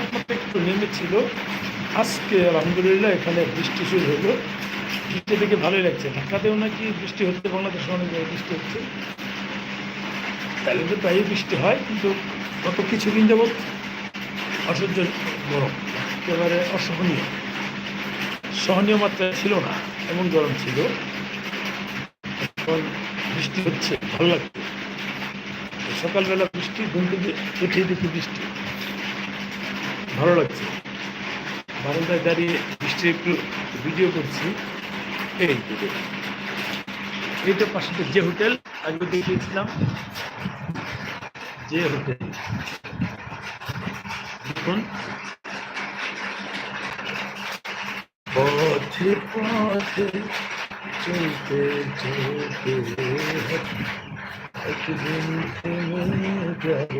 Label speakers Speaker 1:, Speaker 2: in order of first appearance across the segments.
Speaker 1: তাপমাত্রা একটু নেমেছিল আজকে আলহামদুলিল্লাহ এখানে বৃষ্টি শুরু হলো। বৃষ্টি দেখে ভালোই লাগছে। ঢাকাতেও নাকি বৃষ্টি হচ্ছে বাংলাদেশে অনেক বৃষ্টি হচ্ছে। তাহলে তো প্রায়ই বৃষ্টি হয়, কিন্তু গত কিছুদিন যাবৎ অসহ্য গরম, একেবারে অসহনীয়। সহনীয় মাত্রা ছিল না, এমন গরম ছিল। এখন বৃষ্টি হচ্ছে, ভালো লাগছে। সকালবেলা বৃষ্টি, ঘুম থেকে উঠে দেখি বৃষ্টি। ভালো লাগছে। বারান্দায় দাঁড়িয়ে বৃষ্টি একটু ভিডিও করছি। এই এইটা পাশে যে হোটেল আগে দেখিয়েছিলাম। যে হোটেল। দেখুন। পথে পথে চলতে চলতে একদিন থেমে যাব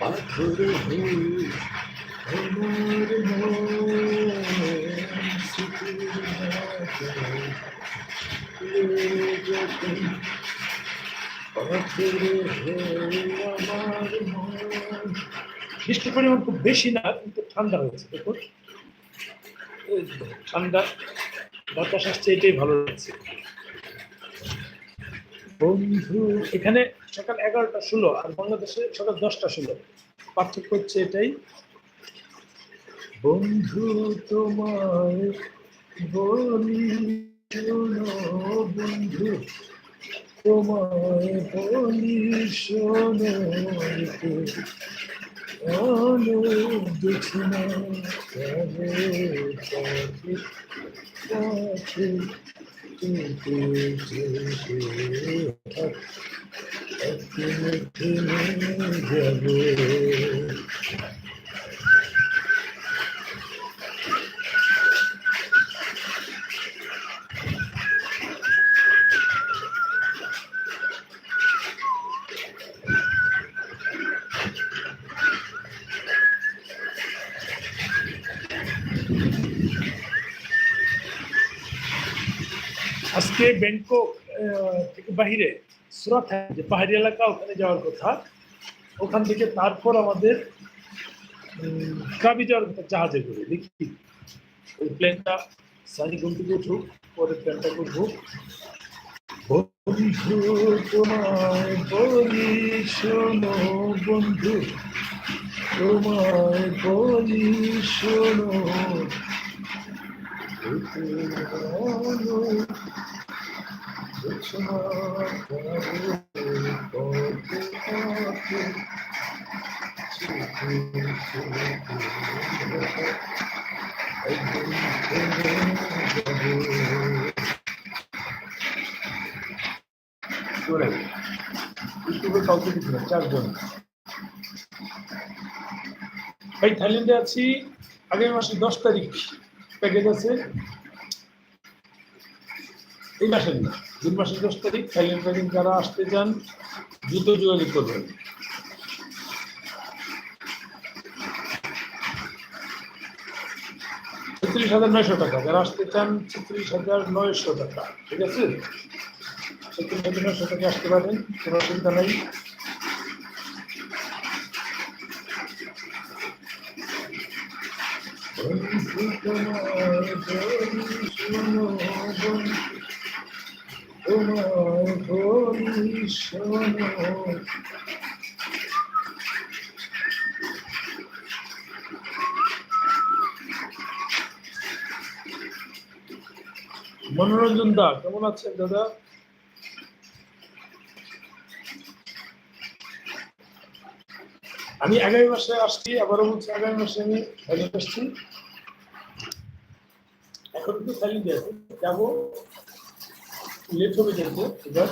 Speaker 1: পাথর হয়ে বৃষ্টির পরিমাণ খুব বেশি না, কিন্তু ঠান্ডা হয়েছে দেখুন। ঠান্ডা, বাতাস আসছে, এটাই ভালো লাগছে। বন্ধু, এখানে সকাল এগারোটা ষোলো, আর বাংলাদেশে সকাল দশটা ষোলো। পার্থক্য হচ্ছে এটাই বন্ধু তোমায় বলি শোনো বন্ধু তোমায় বলি শোনো অনেক দেখি না একদিন থেমে যাবে। আজকে ব্যাংকক থেকে বাহিরে সুরাত যে পাহাড়ি এলাকা, ওখানে যাওয়ার কথা। ওখান থেকে তারপর আমাদের কাবি যাওয়ার কথা, জাহাজে করে। দেখি। ওই প্লেনটা সানি ঘুম থেকে উঠুক পরে প্লেনটা করব বন্ধু, তোমায় বলি, শোনো বন্ধু। তোমায় বলি, শোনো কাউকে দিচ্ছি না চারজন ভাই থাইল্যান্ডে আছি আগামী মাসের দশ তারিখ। প্যাকেজ আছে। এই মাসের না জুন মাসের দশ তারিখ থাইল্যান্ড প্যাকেজ যারা আসতে চান, দ্রুত যোগাযোগ করবেন। ছত্রিশ হাজার নয়শো টাকা, যারা আসতে চান, ছত্রিশ হাজার নয়শো টাকা, ঠিক আছে? ছত্রিশ হাজার নয়শো টাকা আসতে পারেন, কোনো অসুবিধা নেই। তোমার তোমার মনোরঞ্জন দা, কেমন আছেন দাদা? আমি আগামী মাসে আসছি, আবারও বলছি আগামী মাসে আমি থাইল্যান্ড আসছি এখন কিন্তু থাইল্যান্ডে আছি যাব লেট হবে যেতে এবার